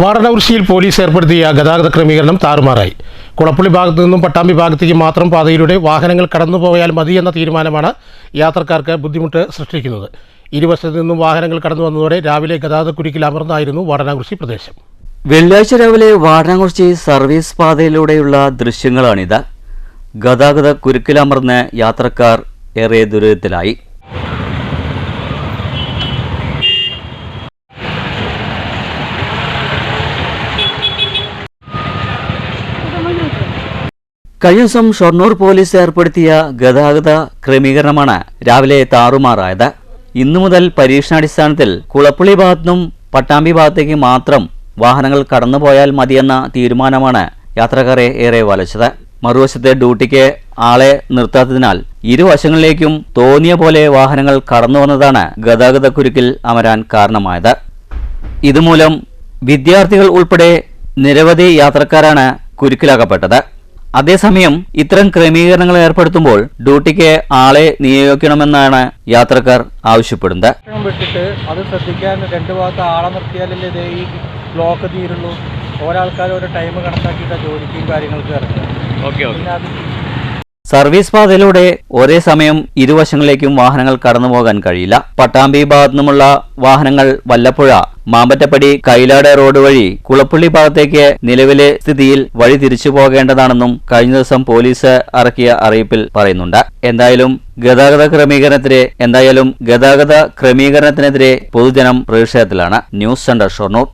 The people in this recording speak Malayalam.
വാരണകൃഷിയിൽ പോലീസ് ഏർപ്പെടുത്തിയ ഗതാഗത ക്രമീകരണം താറുമാറായി. കുളപ്പള്ളി ഭാഗത്തു നിന്നും പട്ടാമ്പി ഭാഗത്തേക്ക് മാത്രം പാതയിലൂടെ വാഹനങ്ങൾ കടന്നുപോയാൽ മതി എന്ന തീരുമാനമാണ് യാത്രക്കാർക്ക് ബുദ്ധിമുട്ട് സൃഷ്ടിക്കുന്നത്. ഇരുവശത്തു നിന്നും വാഹനങ്ങൾ കടന്നു വന്നതോടെ രാവിലെ ഗതാഗതക്കുരുക്കിൽ അമർന്നായിരുന്നു വാരണകൃഷി പ്രദേശം. വെള്ളിയാഴ്ച രാവിലെ വാരണാകുറിച്ചി സർവീസ് പാതയിലൂടെയുള്ള ദൃശ്യങ്ങളാണിത്. ഗതാഗത കുരുക്കിലമർന്ന് യാത്രക്കാർ ഏറെ ദുരിതത്തിലായി. കഴിഞ്ഞ ദിവസം ഷൊർണൂർ പോലീസ് ഏർപ്പെടുത്തിയ ഗതാഗത ക്രമീകരണമാണ് രാവിലെ താറുമാറായത്. ഇന്നു മുതൽ പരീക്ഷണാടിസ്ഥാനത്തിൽ കുളപ്പുളി ഭാഗത്തും പട്ടാമ്പി ഭാഗത്തേക്ക് മാത്രം വാഹനങ്ങൾ കടന്നുപോയാൽ മതിയെന്ന തീരുമാനമാണ് യാത്രക്കാരെ ഏറെ വലച്ചത്. മറുവശത്തെ ഡ്യൂട്ടിക്ക് ആളെ നിർത്താത്തതിനാൽ ഇരുവശങ്ങളിലേക്കും തോന്നിയ പോലെ വാഹനങ്ങൾ കടന്നു വന്നതാണ് ഗതാഗത കുരുക്കിൽ അമരാൻ കാരണമായത്. ഇതുമൂലം വിദ്യാർത്ഥികൾ ഉൾപ്പെടെ നിരവധി യാത്രക്കാരാണ് കുരുക്കിലാക്കപ്പെട്ടത്. അതേസമയം ഇത്തരം ക്രമീകരണങ്ങൾ ഏർപ്പെടുത്തുമ്പോൾ ഡ്യൂട്ടിക്ക് ആളെ നിയോഗിക്കണമെന്നാണ് യാത്രക്കാർ ആവശ്യപ്പെടുന്നത്. വിട്ടിട്ട് അത് ശ്രദ്ധിക്കാൻ രണ്ട് ഭാഗത്ത് ആളെ നിർത്തിയാലല്ലേ ഇത് ഈ ബ്ലോക്ക് തീരുള്ളൂ. ഓരോ ആൾക്കാർ ഓരോ ടൈം കണക്കാക്കിയിട്ട് ജോലിക്കും കാര്യങ്ങൾക്ക് ഇറങ്ങുക. പിന്നെ അത് സർവീസ് പാതയിലൂടെ ഒരേ സമയം ഇരുവശങ്ങളിലേക്കും വാഹനങ്ങൾ കടന്നു പോകാൻ കഴിയില്ല. പട്ടാമ്പി ഭാഗത്തു നിന്നുമുള്ള വാഹനങ്ങൾ വല്ലപ്പുഴ മാമ്പറ്റപ്പടി കൈലാട് റോഡ് വഴി കുളപ്പള്ളി ഭാഗത്തേക്ക് നിലവിലെ സ്ഥിതിയിൽ വഴി തിരിച്ചു പോകേണ്ടതാണെന്നും കഴിഞ്ഞ ദിവസം പോലീസ് ഇറക്കിയ അറിയിപ്പിൽ പറയുന്നുണ്ട്. എന്തായാലും ഗതാഗത ക്രമീകരണത്തിനെ എന്തായാലും ഗതാഗത ക്രമീകരണത്തിനെതിരെ പൊതുജനം പ്രതിഷേധത്തിലാണ്. News centre Shoranur.